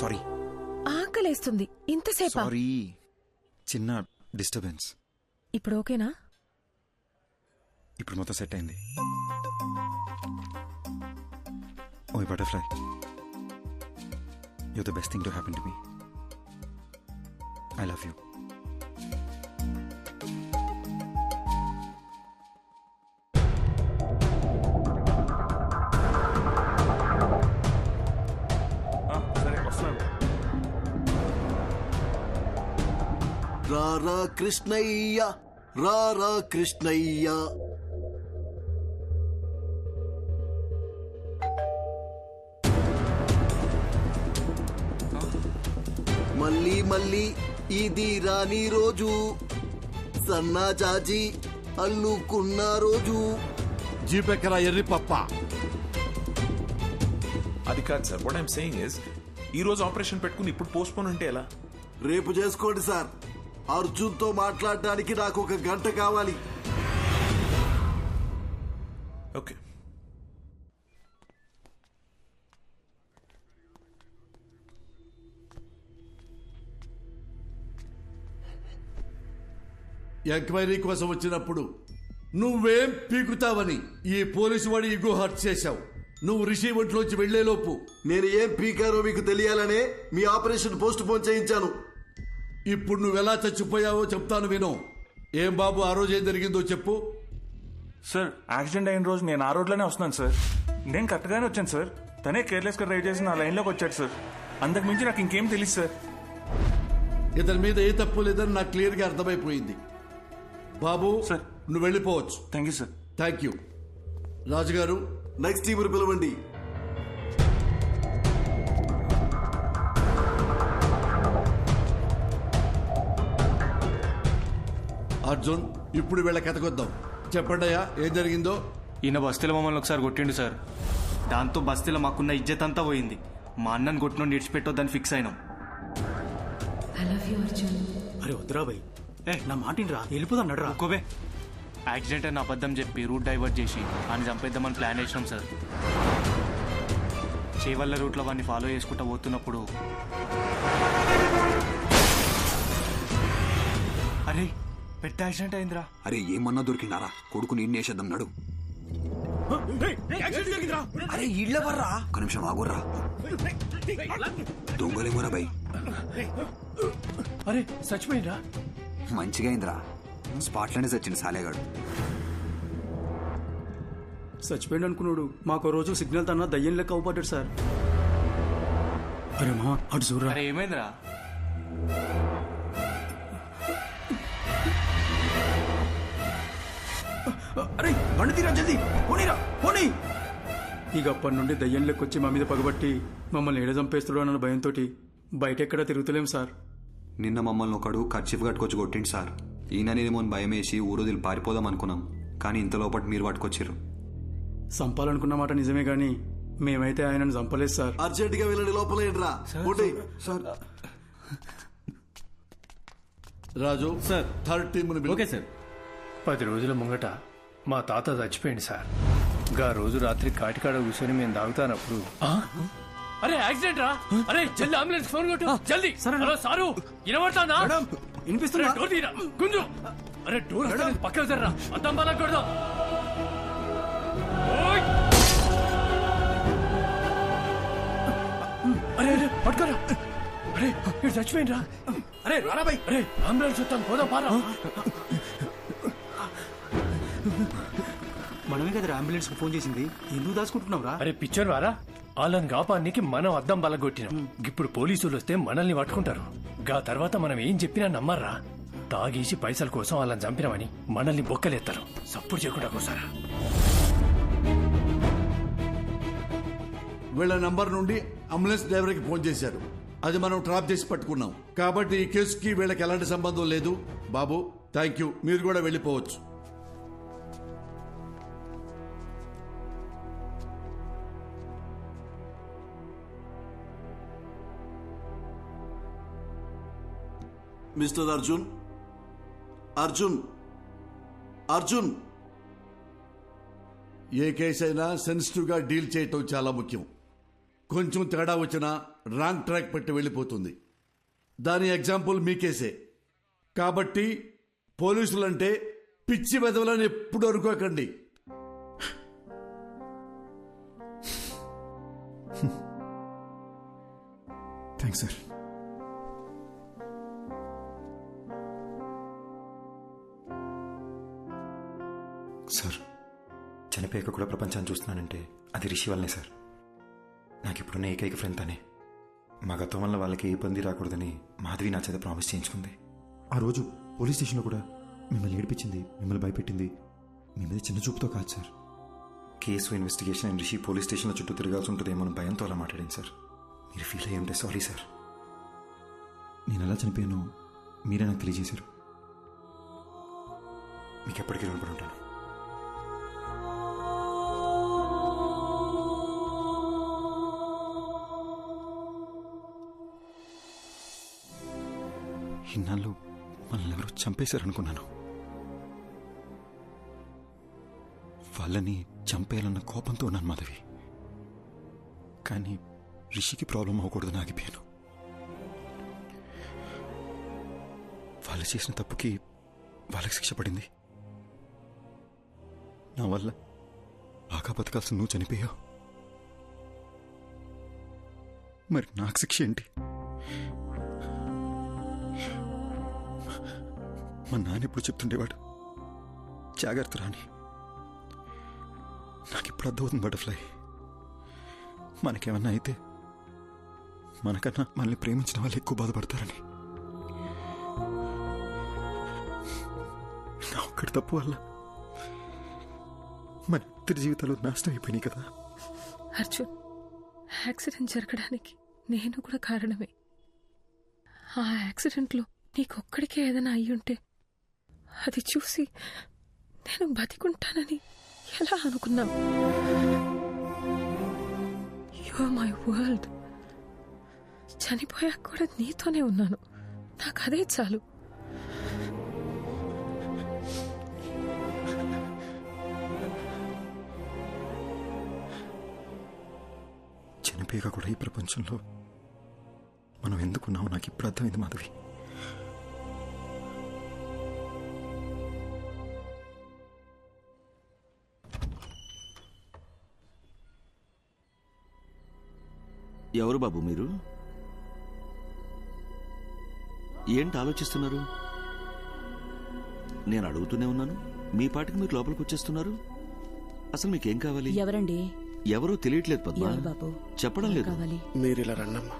Sorry ఆకలేస్తుంది. ఇంతసేపా? Sorry చిన్న disturbance ఇప్పుడు ఓకేనా? ఇప్పుడు మొత్తం సెట్ అయింది. ఓ butterfly you the best thing to happen to me I love you రారా కృష్ణయ్య రారా కృష్ణయ్య. మళ్ళీ మళ్ళీ ఇది రాని రోజు. సన్నాజాజి అల్లుకున్న రోజు. జీపెక్కరా ఎర్రి పప్ప. అది కాదు sir what I'm saying is ఈ రోజు ఆపరేషన్ పెట్టుకుని ఇప్పుడు పోస్ట్ పోన్ అంటే ఎలా? రేపు చేసుకోండి సార్. అర్జున్తో మాట్లాడడానికి నాకు ఒక గంట కావాలి. ఓకే. ఎంక్వైరీ కోసం వచ్చినప్పుడు నువ్వేం పీకుతావని ఈ పోలీసు వాడి ఇగో హర్ట్ చేశావు. నువ్వు రిషి ఒంట్లోంచి వెళ్ళేలోపు నేను ఏం పీకారో మీకు తెలియాలనే మీ ఆపరేషన్ పోస్ట్ పోన్ చేయించాను. ఇప్పుడు నువ్వెలా చచ్చిపోయావో చెప్తాను విను. ఏం బాబు ఆ రోజు ఏం జరిగిందో చెప్పు. సార్ యాక్సిడెంట్ అయిన రోజు నేను ఆ రోడ్లోనే వస్తున్నాను సార్. నేను కరెక్ట్గానే వచ్చాను సార్. తనే కేర్లెస్గా డ్రైవ్ చేసి నా లైన్లోకి వచ్చాడు సార్. అంతకు మించి నాకు ఇంకేం తెలియదు సార్. ఇతని మీద ఏ తప్పు లేదని నాకు క్లియర్గా అర్థమైపోయింది. బాబు సార్. నువ్వు వెళ్ళిపోవచ్చు. Thank you sir. Thank you రాజుగారు నెక్స్ట్ టీం పిలవండి. అర్జున్ ఇప్పుడు వీళ్ళ కథకొద్దాం చెప్పండి అయ్యా ఏం జరిగిందో? ఈయన బస్తీలో మమ్మల్ని ఒకసారి కొట్టిండు సార్. దాంతో బస్తీలో మాకున్న ఇజ్జత్ అంతా పోయింది. మా అన్నని కొట్టిన విడిచిపెట్టొద్దని ఫిక్స్ అయినాం. అరే వద్దురా భయ్. ఏ? నా మాటిని రా వెళ్ళిపోదాం నడరా ఒక్కోవే యాక్సిడెంట్ అని అబద్ధం చెప్పి రూట్ డైవర్ట్ చేసి ఆయన చంపేద్దామని ప్లాన్ వేసినాం సార్. చేవల్ల రూట్లో వాడిని ఫాలో చేసుకుంటూ పోతున్నప్పుడు అరే పెద్ద యాక్సిడెంట్ అయిందిరా. అరే ఏమన్నా దొరికిండారా కొడుకుని ఇన్నేసేద్దాం నడు. అరే ఇళ్ళ వర్రా ఒక నిమిషం ఆగుర్రా. దొంగలేమోరా బై అరే చచ్చిపోయినరా మంచిగా అయిందిరా. స్పాట్లోనే చచ్చింది సాలేగాడు. చచ్చిపోయింది అనుకున్నాడు. మాకు రోజు సిగ్నల్ తన్నా దయ్యం లెక్క అవుపడ్డాడు సార్. అరే మా అటు చూడరా. ఏమైందిరా? అరే బండి తీరా జల్దీ. పోనీరా పోనీ. ఇక అప్పటి నుండి దయ్యం లెక్క వచ్చి మా మీద పగబట్టి మమ్మల్ని ఏడ చంపేస్తాడు అన్న భయంతో బయట ఎక్కడా తిరుగుతలేం సార్. నిన్న మమ్మల్ని ఒకడు ఖర్చీఫ్ కట్టుకొచ్చి కొట్టిండు సార్. ఈయననేమో భయం వేసి ఊరుదిలు పారిపోదాం అనుకున్నాం. కానీ ఇంత లోపల మీరు పట్టుకొచ్చారు చంపాలనుకున్న మాట నిజమే గాని మేమైతే ఆయనను చంపలేదు సార్. అర్జెంట్గా వెళ్ళండి లోపల ఏంట్రా? పోటీ. Raju sir. Third team okay sir. పది రోజుల ముంగట మా తాత చచ్చిపోయింది సార్. గా రోజు రాత్రి కాటికాడ కూర్చొని మేము తాగుతానప్పుడు అరే యాక్సిడెంట్ రా. అరే జల్ది అంబులెన్స్ ఫోన్ కొట్టు. జల్ది. Hello sir. వినబడుతుందా? వినిపిస్తుందా? డోర్ తీరా. గుంజు. అరే డోర్ పక్కకు జర్రా అద్దం బాగా కొడదాం. ఓయ్! అరే అరే పట్టుకోరా. అరే ఇక్కడ చచ్చిపోయిండ్రా. అరే రారా బై అరే అంబులెన్స్ వస్తాను పోదాం పారా. మనమే కదా అంబులెన్స్ ఫోన్ చేసింది. ఎందుకు దాచుకుంటున్నావు రా అరే పిక్చర్ వారా వాళ్ళని కాపానికి మనం అద్దం బలగొట్టినాం. ఇప్పుడు పోలీసులు వస్తే మనల్ని పట్టుకుంటారు. గా తర్వాత మనం ఏం చెప్పినా నమ్మర్రా. తాగేసి పైసల కోసం వాళ్ళని చంపినామని మనల్ని బొక్కలేస్తారు సప్పుడు చేయకుండా కోసారా? వీళ్ళ నంబర్ నుండి అంబులెన్స్ డ్రైవర్కి ఫోన్ చేశారు. అది మనం ట్రాప్ చేసి పట్టుకున్నాం. కాబట్టి ఈ కేసుకి వీళ్ళకి ఎలాంటి సంబంధం లేదు. బాబు థ్యాంక్ యూ మీరు కూడా వెళ్ళిపోవచ్చు. మిస్టర్ అర్జున్? అర్జున్? అర్జున్? ఏ కేసు అయినా సెన్సిటివ్గా డీల్ చేయటం చాలా ముఖ్యం. కొంచెం తేడా వచ్చినా రాంగ్ ట్రాక్ పెట్టి వెళ్ళిపోతుంది. దాని ఎగ్జాంపుల్ మీకేసే కాబట్టి పోలీసులంటే పిచ్చి వెదవలని ఎప్పుడు అనుకోకండి. థ్యాంక్స్ సార్ సార్ చనిపోయాక కూడా ప్రపంచాన్ని చూస్తున్నానంటే అది రిషి వల్లనే సార్. నాకు ఇప్పుడున్న ఏకైక ఫ్రెండ్ తనే. మా గతం వల్ల వాళ్ళకి ఇబ్బంది రాకూడదని మాధవి నా చేత ప్రామిస్ చేయించుకుంది. ఆ రోజు పోలీస్ స్టేషన్లో కూడా మిమ్మల్ని ఏడిపించింది మిమ్మల్ని భయపెట్టింది మీ మీద చిన్న చూపుతో కాదు sir. Case investigation and Rishi police స్టేషన్లో చుట్టూ తిరగాల్సి ఉంటుందేమో భయంతో అలా మాట్లాడింది సార్. మీరు ఫీల్ అయ్యి ఉంటే సారీ. సార్ నేను ఎలా చనిపోయానో మీరే నాకు తెలియజేశారు. మీకు ఎప్పటికీ రుణపడి ఉంటాను. ఇన్నాళ్ళు మనల్ని ఎవరో చంపేశారనుకున్నాను. వాళ్ళని చంపేయాలన్న కోపంతో ఉన్నాను మాధవి. కానీ రిషికి ప్రాబ్లం అవ్వకూడదని ఆగిపోయాను. వాళ్ళు చేసిన తప్పుకి వాళ్ళకి శిక్ష పడింది. నా వల్ల బాగా బతకాల్సిన నువ్వు చనిపోయావు. మరి నాకు శిక్ష ఏంటి? మా నాన్న ఎప్పుడు చెప్తుండేవాడు? జాగ్రత్త రాని నాకు ఇప్పుడు అర్థమవుతుంది బటర్ఫ్లై. మనకేమన్నా అయితే మనకన్నా మనల్ని ప్రేమించిన వాళ్ళు ఎక్కువ బాధపడతారని. నా ఒక్కడి తప్పు వల్ల మన ఇద్దరి జీవితాలు నాశనం అయిపోయినాయి కదా. అర్జున్ యాక్సిడెంట్ జరగడానికి నేను కూడా కారణమే. ఆ యాక్సిడెంట్లో నీకొక్కడికే ఏదైనా అయ్యుంటే అది చూసి నేను బతికుంటానని ఎలా అనుకున్నావు యువర్ మై వరల్డ్ చనిపోయాక కూడా నీతోనే ఉన్నాను. నాకు అదే చాలు. చనిపోయాక కూడా ఈ ప్రపంచంలో మనం ఎందుకున్నామో నాకు ఇప్పుడు అర్థమైంది మాధవి. ఎవరు బాబు మీరు? ఏంటి ఆలోచిస్తున్నారు? నేను అడుగుతూనే ఉన్నాను. మీ పాటికి మీరు లోపలికి వచ్చేస్తున్నారు. అసలు మీకేం కావాలి? ఎవరండి? ఎవరో తెలియట్లేదు పద్మ. ఎవరు బాబు? చెప్పడం లేదు. కావాలి? మీరు ఇలా రండమ్మా.